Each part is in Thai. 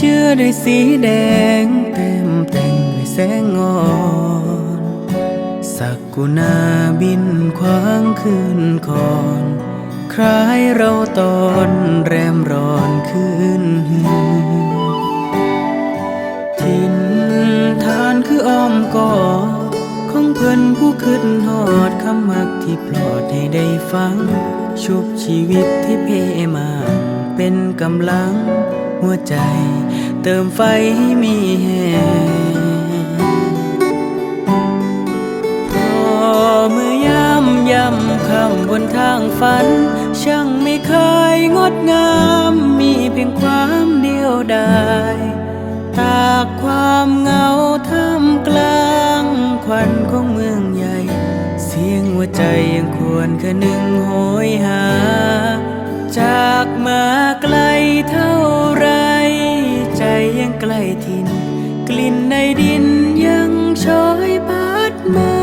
เชื่อได้วยสีแดง เต็มแต่งด้วยแสงอ่อนสักกุณาบินควางคืนก่อน คล้ายเราตอนแรมร้อนคืนหทินทานคืออ้อมกอดของเพิ่อนผู้ขึ้นหอดคำมักที่ปลอดให้ได้ฟัง ชุบชีวิตที่เพมา เป็นกำลังหัวใจ เติมไฟให้มีแหงพอเมื่อยามย่ำคำบนทางฝัน ช่างไม่เคยงดงาม มีเพียงความเดียวดายตากความเหงาท่ามกลางควันของเมืองใหญ่ เสียงหัวใจยังควรคะนึงโหยหา ดินยังช้อยพัดมา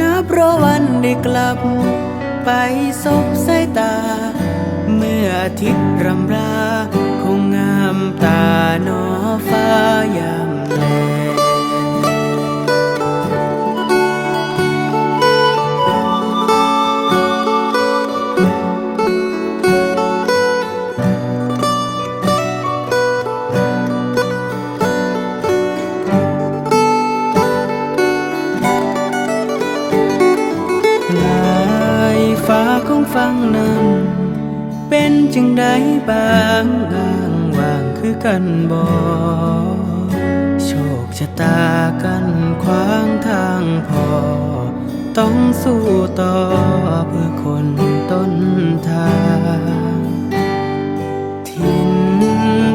นับรอวันได้กลับ ไปสบสายตา เมื่ออาทิตย์รำรา คงงามตานอฟ้าย ฟ้าของฟังนั้น เป็นจึงได้บางอ่างว่างคือกันบ่โชคชะตากันขวางทางพอ ต้องสู้ต่อเพื่อคนต้นทางทิน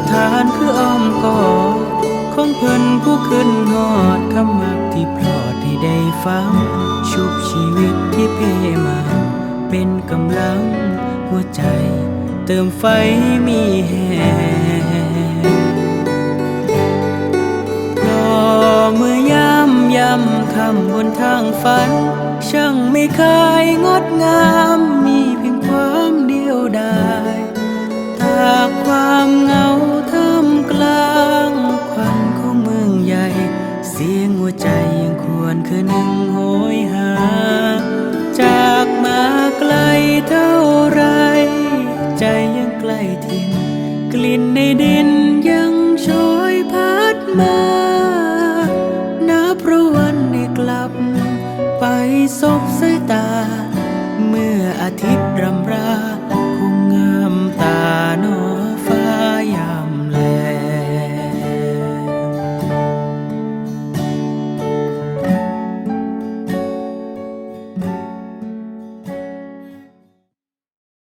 ทานคืออ้อมกอดของเพิ่นผู้ขึ้นหอดคำมักที่ปลอดให้ได้ฟัง งหัวใจ เติมไฟมีแหงรอเมื่อยามย่ำคำบนทางฝัน ช่างไม่เคยงดงาม ในดินยังช้อยพัดมานับระวันได้กลับ ไปสบสายตา เมื่ออาทิตย์รำรา คงเงามตา